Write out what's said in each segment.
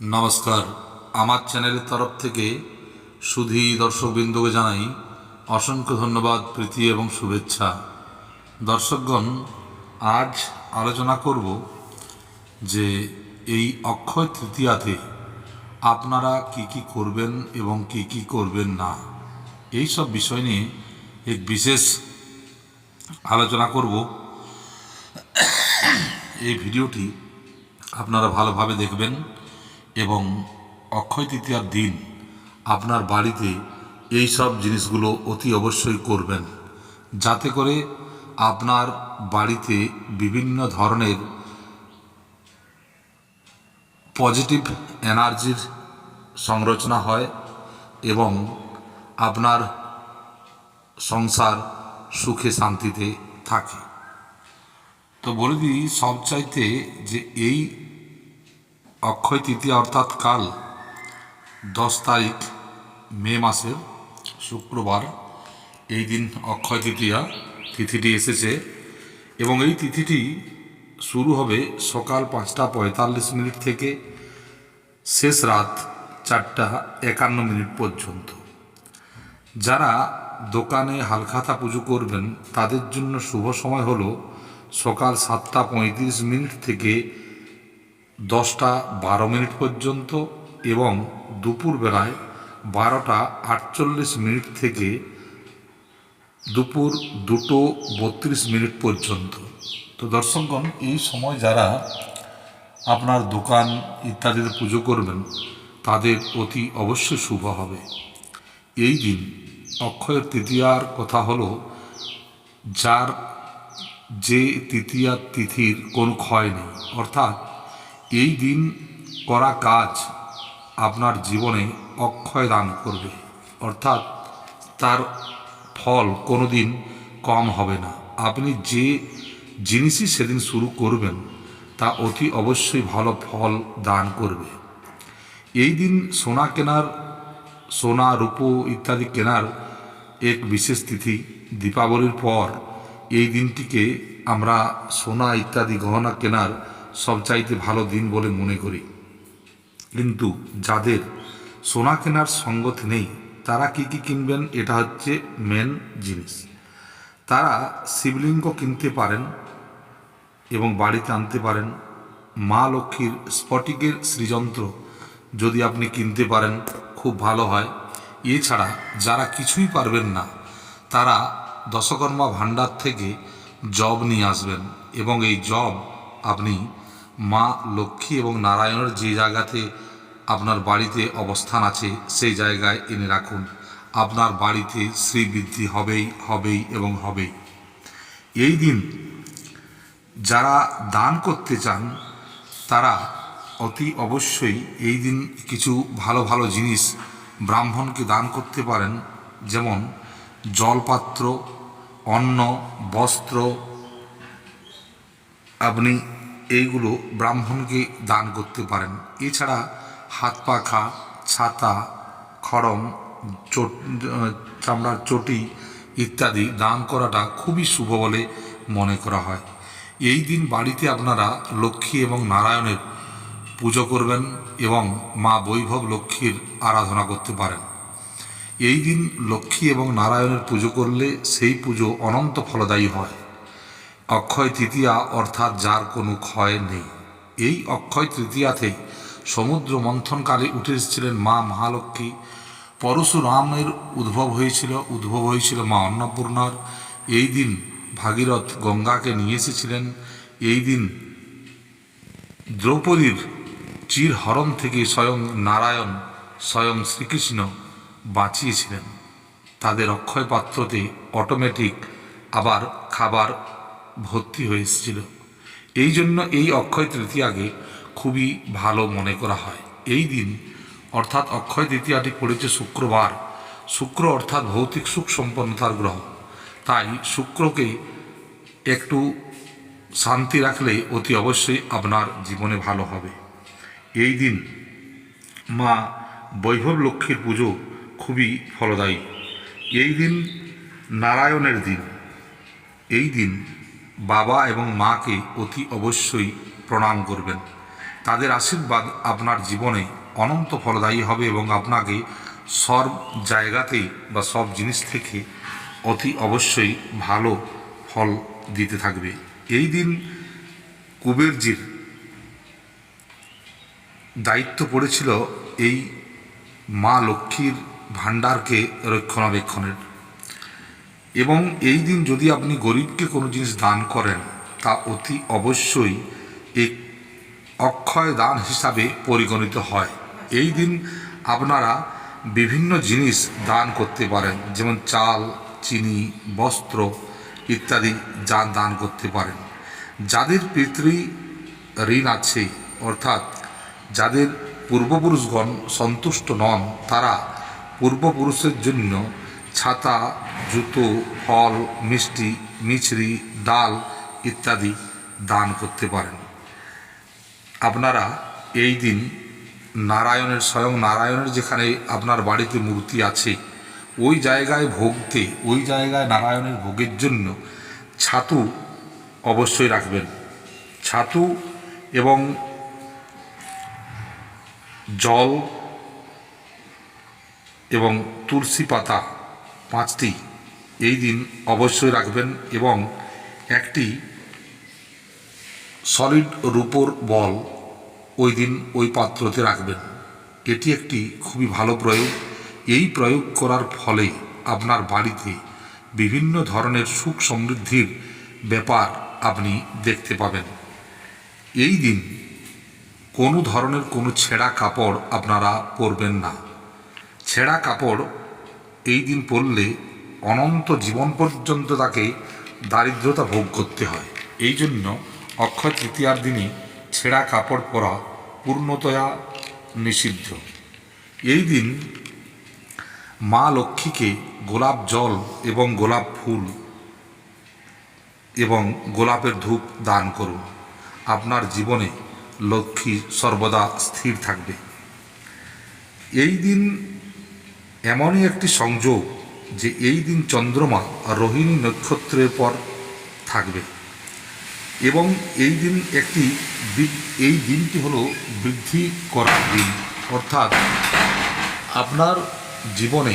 নমস্কার। আমার চ্যানেলের তরফ থেকে সুধী দর্শকবৃন্দকে জানাই অসংখ্য ধন্যবাদ, প্রীতি এবং শুভেচ্ছা। দর্শকগণ, আজ আলোচনা করব যে এই অক্ষয় তৃতীয়াতে আপনারা কি কি করবেন এবং কি কি করবেন না, এই সব বিষয় নিয়ে এক বিশেষ আলোচনা করব। এই ভিডিওটি আপনারা ভালোভাবে দেখবেন। এবং অক্ষয় তৃতীয়ার দিন আপনার বাড়িতে এই সব জিনিসগুলো অতি অবশ্যই করবেন। যাতে করে আপনার বাড়িতে বিভিন্ন ধরনের পজিটিভ এনার্জির সংরচনা হয় এবং আপনার সংসার সুখে শান্তিতে থাকে। তো বলে দিই, সবচাইতে যে এই অক্ষয় তৃতীয়া অর্থাৎ কাল, দশ তারিখ, মে মাসের শুক্রবার, এই দিন অক্ষয় তৃতীয়া, তিথিটি এসেছে এবং এই তিথিটি শুরু হবে সকাল পাঁচটা পঁয়তাল্লিশ মিনিট থেকে শেষ রাত চারটা একান্ন মিনিট পর্যন্ত। যারা দোকানে হালখাতা পুজো করবেন, তাদের জন্য শুভ সময় হলো সকাল সাতটা পঁয়ত্রিশ মিনিট থেকে দশটা বারো মিনিট পর্যন্ত এবং দুপুর বেলায় বারোটা আটচল্লিশ মিনিট থেকে দুপুর দুটো বত্রিশ মিনিট পর্যন্ত। তো দর্শকগণ, এই সময় যারা আপনার দোকান ইত্যাদিতে পুজো করবেন, তাদের অতি অবশ্যই শুভ হবে। এই দিন অক্ষয় তৃতীয়ার কথা হলো, যার যে তৃতীয়া তিথির কোনো ক্ষয় নেই, অর্থাৎ এই দিন করা কাজ আপনার জীবনে অক্ষয় দান করবে। অর্থাৎ তার ফল কোনো দিন কম হবে না। আপনি যে জিনিসই সেদিন শুরু করবেন, তা অতি অবশ্যই ভালো ফল দান করবে। এই দিন সোনা কেনার, সোনা, রূপো ইত্যাদি কেনার এক বিশেষ তিথি দীপাবলির পর এই দিনটিকে আমরা সোনা ইত্যাদি গহনা কেনার সবচাইতে ভালো দিন বলে মনে করি। কিন্তু যাদের সোনা কেনার সঙ্গত নেই, তারা কি কি কিনবেন এটা হচ্ছে মেন জিনিস। তারা শিবলিঙ্গ কিনতে পারেন এবং বাড়িতে আনতে পারেন। মা লক্ষ্মীর স্ফটিকের শ্রীযন্ত্র যদি আপনি কিনতে পারেন, খুব ভালো হয়। এছাড়া যারা কিছুই পারবেন না, তারা দশকর্মা ভাণ্ডার থেকে জব নিয়ে আসবেন এবং এই জব আপনি মা লক্ষ্মী এবং নারায়ণের যে জায়গাতে আপনার বাড়িতে অবস্থান আছে, সেই জায়গায় এনে রাখুন। আপনার বাড়িতে শ্রীবৃদ্ধি হবেই হবেই এবং হবেই। এই দিন যারা দান করতে চান, তারা অতি অবশ্যই এই দিন কিছু ভালো ভালো জিনিস ব্রাহ্মণকে দান করতে পারেন। যেমন জলপাত্র, অন্ন, বস্ত্র, আপনি এইগুলো ব্রাহ্মণকে দান করতে পারেন। এছাড়া হাত পাখা, ছাতা, খড়ম, চট চামড়ার চটি ইত্যাদি দান করাটা খুবই শুভ বলে মনে করা হয়। এই দিন বাড়িতে আপনারা লক্ষ্মী এবং নারায়ণের পুজো করবেন এবং মা বৈভব লক্ষ্মীর আরাধনা করতে পারেন। এই দিন লক্ষ্মী এবং নারায়ণের পুজো করলে সেই পুজো অনন্ত ফলদায়ী হয়। অক্ষয় তৃতীয়া অর্থাৎ যার কোনো ক্ষয় নেই। এই অক্ষয় তৃতীয়াতেই সমুদ্র মন্থনকালে উঠে এসেছিলেন মা মহালক্ষ্মী। পরশুরামের উদ্ভব হয়েছিল উদ্ভব হয়েছিল মা অন্নপূর্ণার। এই দিন ভাগীরথ গঙ্গাকে নিয়ে এসেছিলেন। এই দিন দ্রৌপদীর চিরহরণ থেকে স্বয়ং নারায়ণ, স্বয়ং শ্রীকৃষ্ণ বাঁচিয়েছিলেন। তাদের অক্ষয় পাত্রতে অটোমেটিক আবার খাবার ভর্তি হয়েছিল এই জন্য এই অক্ষয় তৃতীয়াকে খুবই ভালো মনে করা হয়। এই দিন, অর্থাৎ অক্ষয় তৃতীয়াটি পড়েছে শুক্রবার। শুক্র অর্থাৎ ভৌতিক সুখ সম্পন্নতার গ্রহ। তাই শুক্রকে একটু শান্তি রাখলে অতি অবশ্যই আপনার জীবনে ভালো হবে। এই দিন মা বৈভব লক্ষ্মীর পুজো খুবই ফলদায়ী। এই দিন নারায়ণের দিন। এই দিন বাবা এবং মাকে অতি অবশ্যই প্রণাম করবেন। তাদের আশীর্বাদ আপনার জীবনে অনন্ত ফলদায়ী হবে এবং আপনাকে সব জায়গাতেই বা সব জিনিস থেকে অতি অবশ্যই ভালো ফল দিতে থাকবে। এই দিন কুবেরজির দায়িত্ব পড়েছিল এই মা লক্ষ্মীর ভাণ্ডারকে রক্ষণাবেক্ষণের। এবং এই দিন যদি আপনি গরিবকে কোনো জিনিস দান করেন, তা অতি অবশ্যই এক অক্ষয় দান হিসাবে পরিগণিত হয়। এই দিন আপনারা বিভিন্ন জিনিস দান করতে পারেন, যেমন চাল, চিনি, বস্ত্র ইত্যাদি যা দান করতে পারেন। যাদের পিতৃ ঋণ আছে, অর্থাৎ যাদের পূর্বপুরুষগণ সন্তুষ্ট নন, তারা পূর্বপুরুষের জন্য ছাতা, জুতো, ফল, মিষ্টি, মিছরি, ডাল ইত্যাদি দান করতে পারেন। আপনারা এই দিন নারায়ণের, স্বয়ং নারায়ণের যেখানে আপনার বাড়িতে মূর্তি আছে, ওই জায়গায় ভোগতে, ওই জায়গায় নারায়ণের ভোগের জন্য ছাতু অবশ্যই রাখবেন। ছাতু এবং জল এবং তুলসী পাতা পাঁচটি। এই দিন অবশ্যই রাখবেন এবং একটি সলিড রূপোর বল ওই দিন ওই পাত্রতে রাখবেন। এটি একটি খুবই ভালো প্রয়োগ। এই প্রয়োগ করার ফলে আপনার বাড়িতে বিভিন্ন ধরনের সুখ সমৃদ্ধির ব্যাপার আপনি দেখতে পাবেন। এই দিন কোনো ধরনের কোনো ছেঁড়া কাপড় আপনারা পরবেন না। ছেঁড়া কাপড় এই দিন পরলে অনন্ত জীবন পর্যন্ত তাকে দারিদ্রতা ভোগ করতে হয়। এই জন্য অক্ষয় তৃতীয়ার দিনে ছেঁড়া কাপড় পরা পূর্ণতয়া নিষিদ্ধ। এই দিন মা লক্ষ্মীকে গোলাপ জল এবং গোলাপ ফুল এবং গোলাপের ধূপ দান করুন। আপনার জীবনে লক্ষ্মী সর্বদা স্থির থাকবে। এই দিন এমনই একটি সংযোগ যে এই দিন চন্দ্রমা রোহিণী নক্ষত্রের পর থাকবে। এবং এই দিন একটি এই দিনটি হলো বৃদ্ধি করার দিন। অর্থাৎ আপনার জীবনে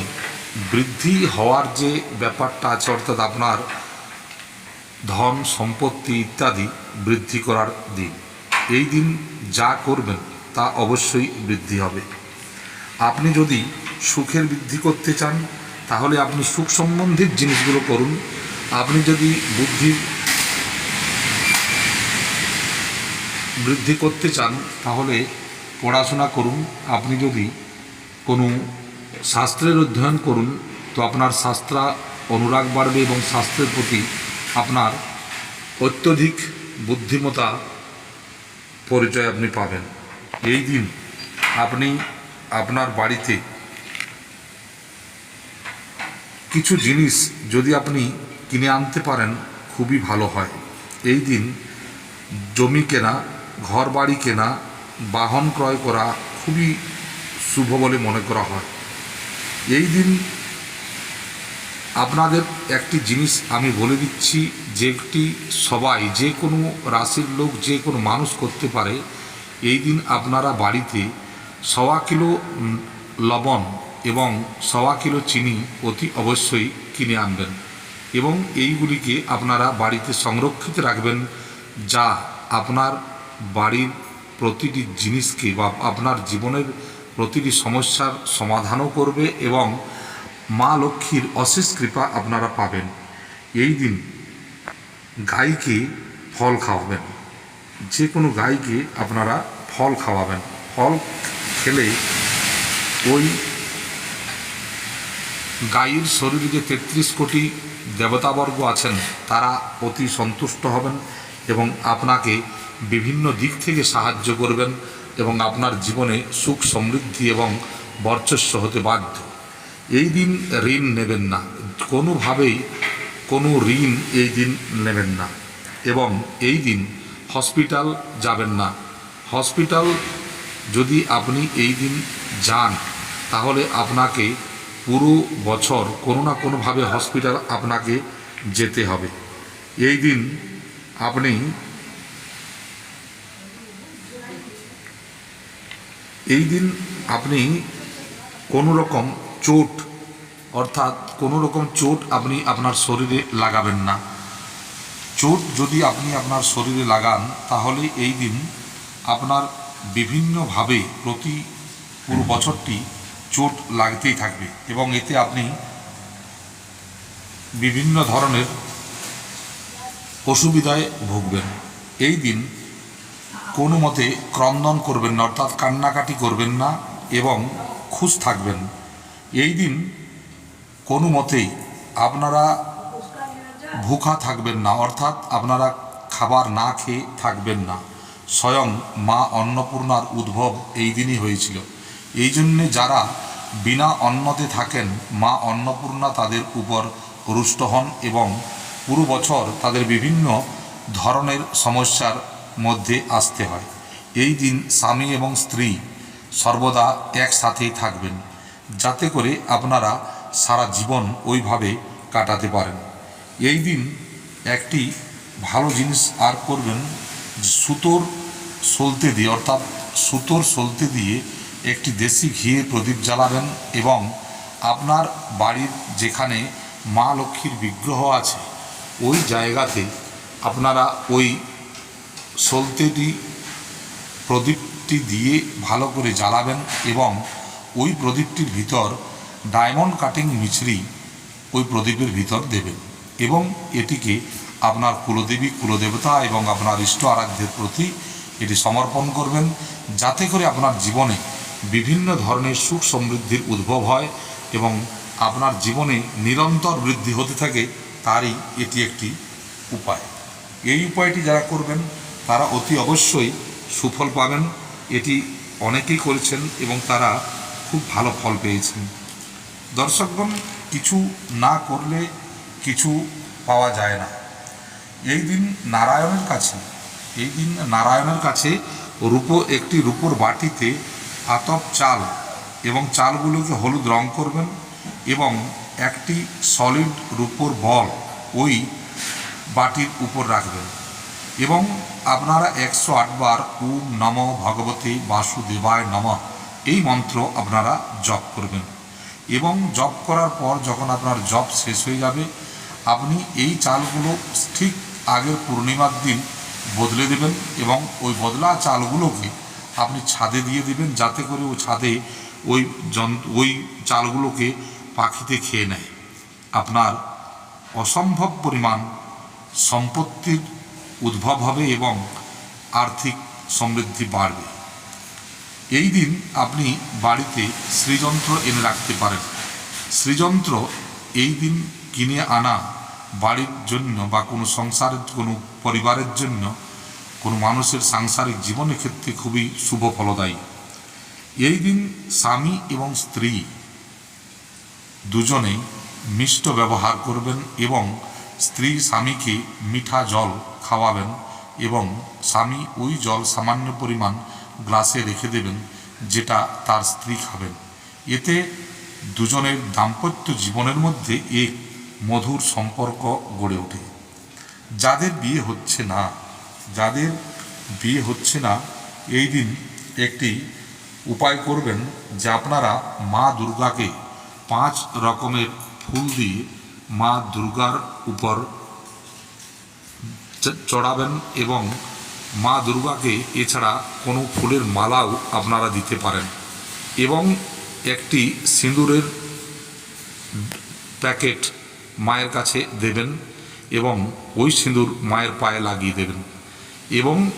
বৃদ্ধি হওয়ার যে ব্যাপারটা আছে, অর্থাৎ আপনার ধন, সম্পত্তি ইত্যাদি বৃদ্ধি করার দিন। এই দিন যা করবেন তা অবশ্যই বৃদ্ধি হবে। আপনি যদি সুখের বৃদ্ধি করতে চান, তাহলে আপনি সুখ সম্বন্ধিত জিনিসগুলো করুন। আপনি যদি বুদ্ধির বৃদ্ধি করতে চান, তাহলে পড়াশোনা করুন। আপনি যদি কোনো শাস্ত্রের অধ্যয়ন করুন, তো আপনার শাস্ত্রা অনুরাগ বাড়বে এবং শাস্ত্রের প্রতি আপনার অত্যধিক বুদ্ধিমতা পরিচয় আপনি পাবেন। এই দিন আপনি আপনার বাড়িতে কিছু জিনিস যদি আপনি কিনে আনতে পারেন, খুবই ভালো হয়। এই দিন জমি কেনা ঘর বাড়ি কেনা, বাহন ক্রয় করা খুবই শুভ বলে মনে করা হয়। এই দিন আপনাদের একটি জিনিস আমি বলে দিচ্ছি যেটি সবাই, যে কোনো রাশির লোক, যে কোনো মানুষ করতে পারে, এই দিন আপনারা বাড়িতে সওয়া কিলো লবণ এবং সওয়া কিলো চিনি অতি অবশ্যই কিনে আনবেন। এবং এইগুলিকে আপনারা বাড়িতে সংরক্ষিত রাখবেন, যা আপনার বাড়ির প্রতিটি জিনিসকে বা আপনার জীবনের প্রতিটি সমস্যার সমাধানও করবে এবং মা লক্ষ্মীর অশেষ কৃপা আপনারা পাবেন। এই দিন গাইকে ফল খাওয়াবেন। যে কোনো গাইকে আপনারা ফল খাওয়াবেন। ফল খেলে ওই গাইয়ের শরীরে যে তেত্রিশ কোটি দেবতাবর্গ আছেন, তারা অতি সন্তুষ্ট হবেন এবং আপনাকে বিভিন্ন দিক থেকে সাহায্য করবেন এবং আপনার জীবনে সুখ সমৃদ্ধি এবং বর্চস্ব হতে বাধ্য। এই দিন ঋণ নেবেন না। কোনোভাবেই কোনো ঋণ এই দিন নেবেন না এবং এই দিন হসপিটাল যাবেন না। হসপিটাল যদি আপনি এই দিন যান, তাহলে আপনাকে পুরো বছর কোনো না কোনোভাবে হসপিটাল আপনাকে যেতে হবে। এই দিন আপনি এই দিন আপনি কোনো রকম চোট, অর্থাৎ কোনো রকম চোট আপনি আপনার শরীরে লাগাবেন না। চোট যদি আপনি আপনার শরীরে লাগান, তাহলে এই দিন আপনার বিভিন্নভাবে প্রতি পুরো বছরটি চোট লাগতেই থাকবে এবং এতে আপনি বিভিন্ন ধরনের অসুবিধায় ভুগবেন। এই দিন কোনো মতে ক্রন্দন করবেন না, অর্থাৎ কান্নাকাটি করবেন না এবং খুশ থাকবেন। এই দিন কোনো মতেই আপনারা ভুখা থাকবেন না, অর্থাৎ আপনারা খাবার না খেয়ে থাকবেন না। স্বয়ং মা অন্নপূর্ণার উদ্ভব এই দিনই হয়েছিল। এই জন্যে যারা বিনা অন্নতে থাকেন, মা অন্নপূর্ণা তাদের উপর রুষ্ট হন এবং পুরো বছর তাদের বিভিন্ন ধরনের সমস্যার মধ্যে আসতে হয়। এই দিন স্বামী এবং স্ত্রী সর্বদা একসাথেই থাকবেন, যাতে করে আপনারা সারা জীবন ওইভাবে কাটাতে পারেন। এই দিন একটি ভালো জিনিস আর করবেন, সুতোর সলতে দিয়ে, অর্থাৎ সুতোর সলতে দিয়ে একটি দেশি ঘিয়ে প্রদীপ জ্বালাবেন এবং আপনার বাড়ির যেখানে মা লক্ষ্মীর বিগ্রহ আছে, ওই জায়গাতে আপনারা ওই সলতেটি প্রদীপটি দিয়ে ভালো করে জ্বালাবেন এবং ওই প্রদীপটির ভিতর ডায়মন্ড কাটিং মিছরি ওই প্রদীপের ভিতর দেবেন এবং এটিকে আপনার কুলদেবী, কুলদেবতা এবং আপনার ইষ্ট আরাধ্যের প্রতি এটি সমর্পণ করবেন, যাতে করে আপনার জীবনে বিভিন্ন ধরনের সুখ সমৃদ্ধির উদ্ভব হয় এবং আপনার জীবনে নিরন্তর বৃদ্ধি হতে থাকে, তারই এটি একটি উপায়। এই উপায়টি যারা করবেন, তারা অতি অবশ্যই সুফল পাবেন। এটি অনেকেই করেছেন এবং তারা খুব ভালো ফল পেয়েছেন। দর্শকগণ, কিছু না করলে কিছু পাওয়া যায় না। এই দিন নারায়ণের কাছে, এই দিন নারায়ণের কাছে রূপো, একটি রূপোর বাটিতে আতপ চাল এবং চালগুলোকে হলুদ রং করবেন এবং একটি সলিড রূপোর বল ওই বাটির উপর রাখবেন। এবং আপনারা একশো আটবার ওম নম ভগবতী বাসুদেবায় নম এই মন্ত্র আপনারা জপ করবেন। এবং জপ করার পর যখন আপনার জপ শেষ হয়ে যাবে, আপনি এই চালগুলো ঠিক আগের পূর্ণিমার দিন বদলে দেবেন এবং ওই বদলা চালগুলোকে আপনি ছাদে দিয়ে দিবেন, যাতে করে ওই ছাদে ওই ওই চালগুলোকে পাখিতে খেয়ে নেয়। আপনার অসম্ভব পরিমাণ সম্পত্তির উদ্ভব হবে এবং আর্থিক সমৃদ্ধি বাড়বে। এই দিন আপনি বাড়িতে শ্রীযন্ত্র এনে রাখতে পারেন। শ্রীযন্ত্র এই দিন কিনে আনা বাড়ির জন্য বা কোনো সংসারের, কোনো পরিবারের জন্য কোনো মানুষের সাংসারিক জীবনের ক্ষেত্রে খুবই শুভ ফলদায়ী। এই দিন স্বামী এবং স্ত্রী দুজনেই মিষ্ট ব্যবহার করবেন এবং স্ত্রী স্বামীকে মিঠা জল খাওয়াবেন এবং স্বামী ওই জল সামান্য পরিমাণ গ্লাসে রেখে দেবেন যেটা তার স্ত্রী খাবেন। এতে দুজনের দাম্পত্য জীবনের মধ্যে এক মধুর সম্পর্ক গড়ে ওঠে। যাদের বিয়ে হচ্ছে না যাদের বিয়ে হচ্ছে না, এই দিন একটি উপায় করবেন যে আপনারা মা দুর্গাকে পাঁচ রকমের ফুল দিয়ে মা দুর্গার উপর চড়াবেন এবং মা দুর্গাকে এছাড়া কোনো ফুলের মালাও আপনারা দিতে পারেন। এবং একটি সিঁদুরের প্যাকেট মায়ের কাছে দেবেন এবং ওই সিঁদুর মায়ের পায়ে লাগিয়ে দেবেন। এবং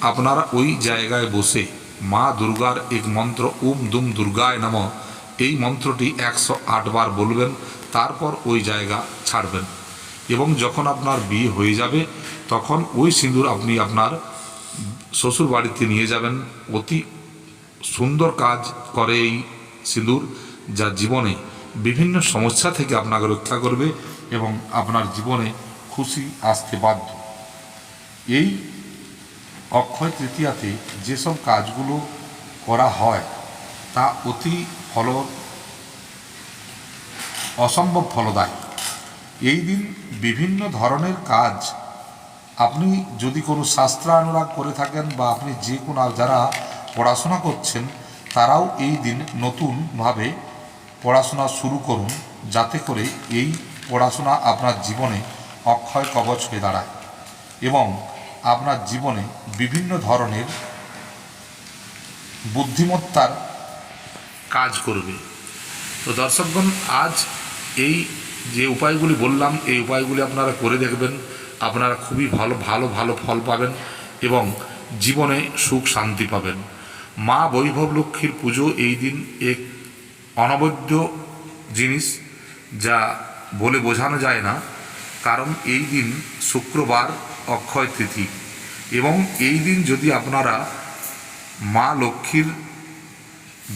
আপনারা ওই জায়গায় বসে মা দুর্গার এক মন্ত্র উম দুম দুর্গায় নাম, এই মন্ত্রটি একশো আটবার বলবেন, তারপর ওই জায়গা ছাড়বেন। এবং যখন আপনার বিয়ে হয়ে যাবে, তখন ওই সিঁদুর আপনি আপনার শ্বশুর বাড়িতে নিয়ে যাবেন। অতি সুন্দর কাজ করে এই সিঁদুর, যা জীবনে বিভিন্ন সমস্যা থেকে আপনাকে রক্ষা করবে এবং আপনার জীবনে খুশি আসতে বাধ্য। এই অক্ষয় তৃতীয়াতে যেসব কাজগুলো করা হয়, তা অতি ফল, অসম্ভব ফলদায়ী এই দিন বিভিন্ন ধরনের কাজ আপনি যদি কোনো শাস্ত্রানুরাগ করে থাকেন বা আপনি যে কোনো যারা পড়াশোনা করছেন, তারাও এই দিন নতুনভাবে পড়াশোনা শুরু করুন, যাতে করে এই পড়াশোনা আপনার জীবনে অক্ষয় কবচ হয়ে দাঁড়ায়। এবং আপনার জীবনে বিভিন্ন ধরনের বুদ্ধিমত্তার কাজ করবে। তো দর্শকগণ, আজ এই যে উপায়গুলি বললাম, এই উপায়গুলি আপনারা করে দেখবেন। আপনারা খুবই ভালো ভালো ভালো ফল পাবেন এবং জীবনে সুখ, শান্তি পাবেন। মা বৈভব লক্ষ্মীর পুজো এই দিন এক অনবদ্য জিনিস যা বলে বোঝানো যায় না। কারণ এই দিন শুক্রবার অক্ষয় তিথি। এবং এই দিন যদি আপনারা মা লক্ষ্মীর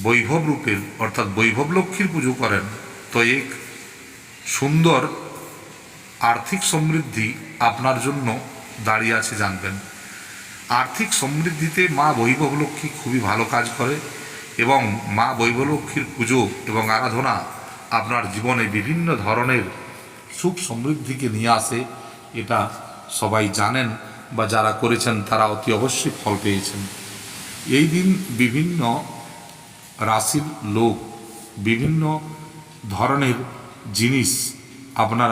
বৈভব রূপের, অর্থাৎ বৈভব লক্ষ্মীর পুজো করেন, তো এক সুন্দর আর্থিক সমৃদ্ধি আপনার জন্য দাঁড়িয়ে আছে জানবেন। আর্থিক সমৃদ্ধিতে মা বৈভব লক্ষ্মী খুবই ভালো কাজ করে এবং মা বৈভব লক্ষ্মীর পুজো এবং আরাধনা আপনার জীবনে বিভিন্ন ধরনের সুখ সমৃদ্ধিকে নিয়ে আসে, এটা সবাই জানেন বা যারা করেছেন তারা অতি অবশ্যই ফল পেয়েছেন। এই দিন বিভিন্ন রাশির লোক বিভিন্ন ধরনের জিনিস আপনারা